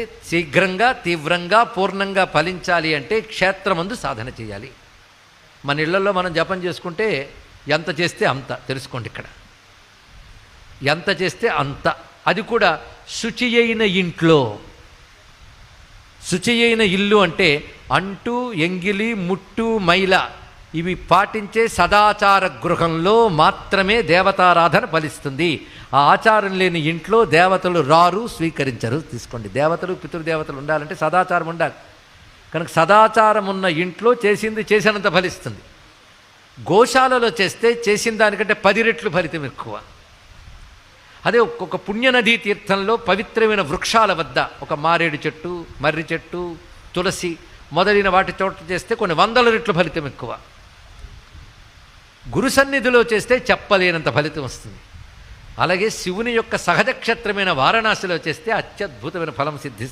శీఘ్రంగా తీవ్రంగా పూర్ణంగా ఫలించాలి అంటే క్షేత్రమందు సాధన చేయాలి. మన ఇళ్ళలో మనం జపం చేసుకుంటే ఎంత చేస్తే అంత తెలుసుకోండి ఇక్కడ. ఎంత చేస్తే అంత. అది కూడా శుచి అయిన ఇంట్లో. శుచి అయిన ఇల్లు అంటే అంటు ఎంగిలి ముట్టు మైల. ఇవి పాటించే సదాచార గృహంలో మాత్రమే దేవతారాధన ఫలిస్తుంది. ఆ ఆచారం లేని ఇంట్లో దేవతలు రారు స్వీకరించరు. తీసుకోండి. దేవతలు పితృదేవతలు ఉండాలంటే సదాచారం ఉండాలి. కనుక సదాచారం ఉన్న ఇంట్లో చేసింది చేసినంత ఫలిస్తుంది. గోశాలలో చేస్తే చేసిన దానికంటే పది రెట్లు ఫలితం ఎక్కువ. అదే ఒక్కొక్క పుణ్యనదీ తీర్థంలో పవిత్రమైన వృక్షాల వద్ద ఒక మారేడు చెట్టు మర్రి చెట్టు తులసి మొదలైన వాటి చోట చేస్తే కొన్ని వందల రెట్లు ఫలితం ఎక్కువ. గురు సన్నిధిలో చేస్తే చెప్పలేనంత ఫలితం వస్తుంది. అలాగే శివుని యొక్క సహజ క్షేత్రమైన వారణాసిలో చేస్తే అత్యద్భుతమైన ఫలం సిద్ధిస్తుంది